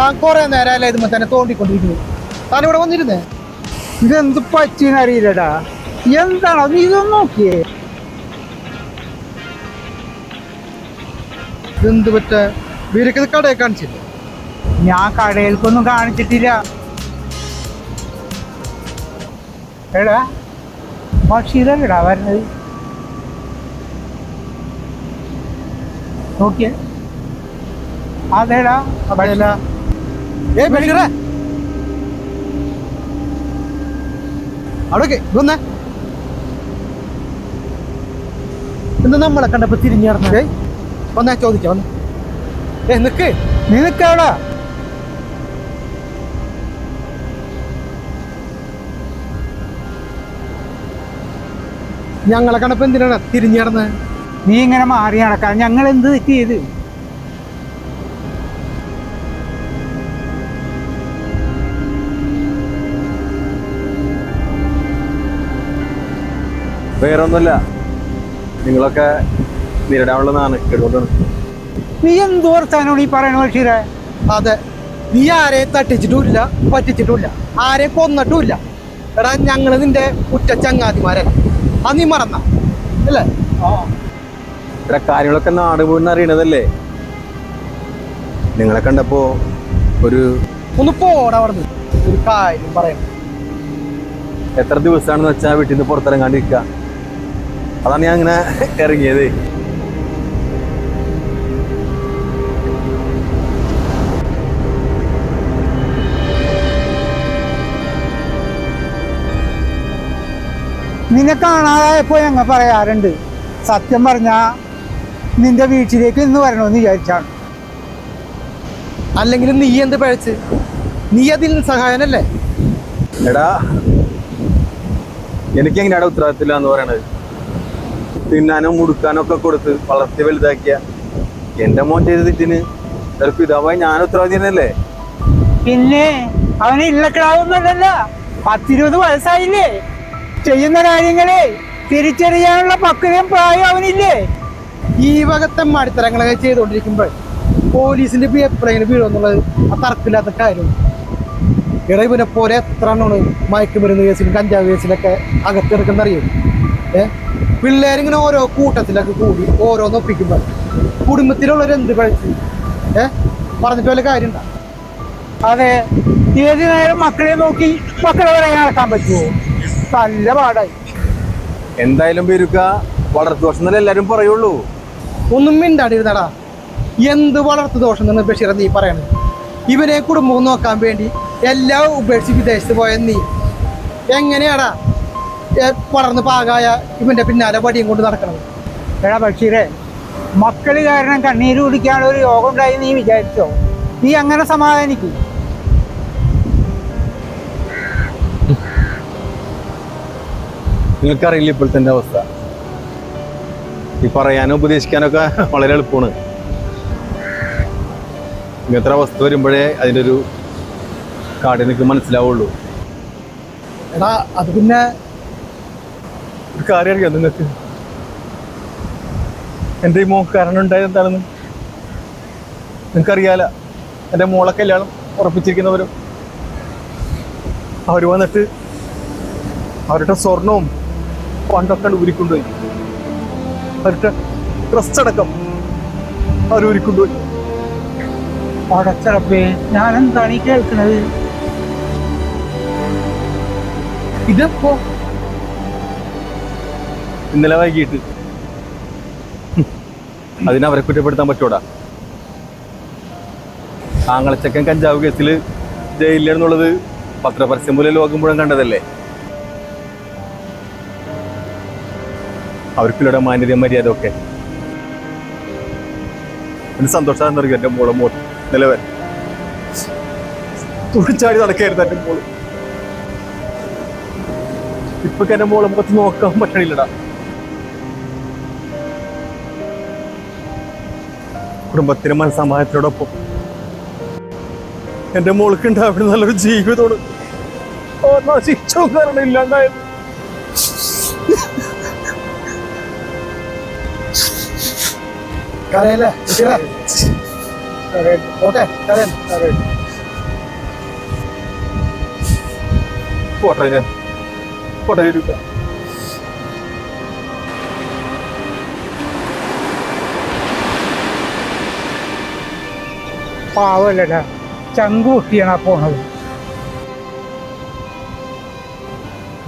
താൻ കുറെ നേരമല്ലേ ഇതുമ്പോ തന്നെ തോണ്ടിക്കൊണ്ടിരിക്കുന്നു താൻ ഇവിടെ വന്നിരുന്നേ? ഇതെന്ത് പറ്റിയെന്ന് അറിയില്ലടാ. എന്താണോ നീ ഇതൊന്ന് നോക്കിയേ? ഇതെന്ത് പറ്റ? വീരക്കത് കടയെ കാണിച്ചില്ല? ഞാൻ കടയിൽക്കൊന്നും കാണിച്ചിട്ടില്ല. എടാ ഇതല്ലടാ വരുന്നത്. നോക്കിയേ. അതേടാ അതല്ല ഏ ബഷീറേ. അവിടെ വന്നേ. ഇന്ന് നമ്മളെ കണ്ടപ്പോ തിരിഞ്ഞു വന്നാ ചോദിക്കാം വന്ന്. ഏ നിക്ക്. നിനക്കവിടെ ഞങ്ങളെ കണ്ടപ്പോ എന്തിനാണ് തിരിഞ്ഞു നടന്നത് നീ ഇങ്ങനെ മാറി നടക്കാൻ ഞങ്ങൾ എന്ത് തെറ്റ് ചെയ്ത് വേറൊന്നുമല്ല. നിങ്ങളൊക്കെ നേരിടാനുള്ളതാണ് കേട്ടോ നീ എന്തോർത്താനോ ഈ പറയണ ബഷീറെ? അതെ. നീ ആരെയും തട്ടിച്ചിട്ടുമില്ല പറ്റിച്ചിട്ടുമില്ല. ആരെ കൊന്നിട്ടുമില്ല. എടാ ഞങ്ങൾ നിന്റെ ഉറ്റ ചങ്ങാതിമാരല്ല? അത് നീ മറന്ന. അല്ലേ? ഇത്ര കാര്യങ്ങളൊക്കെ നാട് പോയിന്ന് അറിയണതല്ലേ? നിങ്ങളെ കണ്ടപ്പോ ഒരു ഒന്ന് പോടാ അവിടുന്ന്. ഒരു കാര്യം പറയണം എത്ര ദിവസമാണെന്ന് വെച്ചാൽ വീട്ടിൽ നിന്ന് പുറത്തിറങ്ങാണ്ടിരിക്കുക അതാണ് ഞാൻ ഇങ്ങനെ ഇറങ്ങിയത്. നിന്നെ കാണാതായപ്പോ ഞങ്ങൾ പറയാറുണ്ട്. സത്യം പറഞ്ഞാ നിന്റെ വീട്ടിലേക്ക് ഇന്ന് വരണമെന്ന് വിചാരിച്ചാണ്. അല്ലെങ്കിൽ നീ എന്ത് പഴച്ച്? നീ അതിൽ സഹായനല്ലേ? എടാ എനിക്ക് എങ്ങനെയാണ് ഉത്തരവാദിത്തമില്ല എന്ന് പറയണത്? തിന്നാനും മുടുക്കാനും ഒക്കെ കൊടുത്ത് വളർത്തി വലുതാക്കിയ. എന്റെ മോൻ ചെയ്ത തെറ്റിന്. ഒരു പിതാവായി ഞാൻ ഉത്തരവാദിയനല്ലേ പിന്നെ അവന് ഇല്ലക്കിടാവുന്നല്ല പത്തിരുപത് വയസ്സായില്ലേ? ചെയ്യുന്ന കാര്യങ്ങളെ തിരിച്ചറിയാനുള്ള പക്വതയും പ്രായം അവനില്ലേ? ഈ വകത്തെ മടിത്തരങ്ങളൊക്കെ ചെയ്തുകൊണ്ടിരിക്കുമ്പോൾ പോലീസിന്റെ ഇപ്പൊ എപ്പോഴെങ്കിലും വീഴുമെന്നുള്ളത് ആ തർക്കമില്ലാത്ത കാര്യം. എടാ ഇവനെ പോലെ എത്ര എണ്ണമാണ് മയക്കുമരുന്ന് കേസിലും കഞ്ചാവ് കേസിലൊക്കെ അകത്തെടുക്കുന്ന അറിയും ഏ? പിള്ളേരിങ്ങനെ ഓരോ കൂട്ടത്തിലൊക്കെ കൂടി ഓരോന്ന് ഒപ്പിക്കുമ്പോൾ കുടുംബത്തിലുള്ളവർ എന്ത് പഴിച്ച്? ഏ? പറഞ്ഞിട്ട് വല്ല കാര്യമുണ്ടോ? അതെ. ഏത് നേരം മക്കളെ നോക്കി മക്കളെ വരെ നടക്കാൻ പറ്റുമോ നല്ല പാടായി. എന്തായാലും പേരുക്ക വളർത്തു ദോഷം എന്നല്ലേ എല്ലാരും പറയുള്ളൂ. ഒന്നും മിണ്ടാടിരുന്നടാ എന്ത് വളർത്തു ദോഷം തന്നെ ബഷീർ നീ പറയണത് ഇവനെ കുടുംബം നോക്കാൻ വേണ്ടി എല്ലാം ഉപേക്ഷിച്ച് വിദേശത്ത് പോയ നീ. എങ്ങനെയാടാ? വളർന്ന് പാകായ ഇവന്റെ പിന്നാലെ വടിയും കൊണ്ട് നടക്കണത് എടാ ബഷീറെ മക്കൾ കാരണം കണ്ണീര് കുടിക്കാനുള്ള ഒരു യോഗം ഉണ്ടായി നീ വിചാരിച്ചോ? നീ അങ്ങനെ സമാധാനിക്കും. നിങ്ങൾക്കറിയില്ല ഇപ്പോഴത്തെ എന്റെ അവസ്ഥ? ഈ പറയാനും ഉപദേശിക്കാനൊക്കെ വളരെ എളുപ്പമാണ്. ഇങ്ങനത്തെ അവസ്ഥ വരുമ്പോഴേ അതിന്റെ ഒരു കാടിനൊക്കെ മനസ്സിലാവുള്ളൂ. എടാ അത് പിന്നെ കാര്യം അറിയാം നിങ്ങൾക്ക് എന്റെ ഈ മോൻ കാരണം ഉണ്ടായത് എന്താണെന്ന്? നിങ്ങൾക്കറിയാല എന്റെ മോളെ കല്യാണം ഉറപ്പിച്ചിരിക്കുന്നവരും. അവർ വന്നിട്ട് അവരുടെ സ്വർണവും പണ്ടൊക്കെ ഊരിക്കൊണ്ടുപോയി. അവരുടെ ഡ്രസ് അടക്കം അവർ ഊരിക്കൊണ്ടുപോയി. അടച്ചടപ്പേ ഞാൻ എന്താണ് ഈ കേൾക്കുന്നത് ഇതെപ്പോ ഇന്നലെ വൈകിട്ട്. അതിനവരെ കുറ്റപ്പെടുത്താൻ പറ്റൂടാ. ആങ്ങളച്ചക്കൻ കഞ്ചാവ് കേസിൽ ജയിലിലെന്നുള്ളത് പത്രപരസ്യം പോലെ ലോകം മുഴുവൻ കണ്ടതല്ലേ? അവർക്കിവിടെ മാന്യത മര്യാദ ഒക്കെ. എന്റെ സന്തോഷം എന്റെ മോളെ മോൾ നിലവൻ തുടിച്ചാടി നടക്കായിരുന്നു എന്റെ മോൾ. ഇപ്പൊ എന്റെ മോളെ മുഖത്ത് നോക്കാൻ പറ്റണില്ലടാ. കുടുംബത്തിനും മനസ്സമാനത്തിനോടൊപ്പം എന്റെ മോൾക്ക് ഉണ്ടാവുന്ന നല്ലൊരു ജീവിതമാണ്. ശിക്ഷോ പോട്ടെ ഞാൻ പോട്ടെ പാവല്ലടാ ചങ്ക് പൊട്ടിയാണ് പോണത്.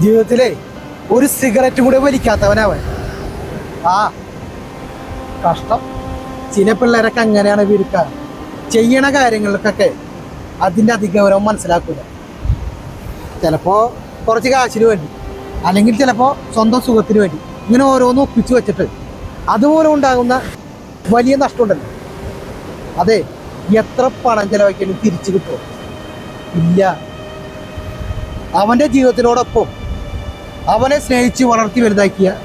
ജീവിതത്തിലെ ഒരു സിഗരറ്റ് കൂടെ വലിക്കാത്തവനവൻ. ആ കഷ്ടം. ചില പിള്ളേരൊക്കെ അങ്ങനെയാണ് വിരുക്ക ചെയ്യണ കാര്യങ്ങൾക്കൊക്കെ അതിന്റെ അതിഗൗരവം മനസ്സിലാക്കൂല. ചിലപ്പോൾ കുറച്ച് കാശിന് വേണ്ടി അല്ലെങ്കിൽ ചിലപ്പോൾ സ്വന്തം സുഖത്തിന് വേണ്ടി ഇങ്ങനെ ഓരോന്ന് ഒപ്പിച്ചു വെച്ചിട്ട് അതുപോലെ ഉണ്ടാകുന്ന വലിയ നഷ്ടമുണ്ടല്ലോ. അതെ എത്ര പണം ചെലവാക്കിയാലും തിരിച്ചു കിട്ടുമോ ഇല്ല. അവന്റെ ജീവിതത്തിനോടൊപ്പം അവനെ സ്നേഹിച്ച് വളർത്തി വലുതാക്കിയ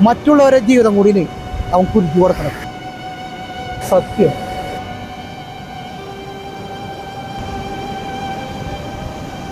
മറ്റുള്ളവരുടെ ജീവിതം കൂടി അവൻ കുരുക്കി കൊടുക്കണം. സത്യം.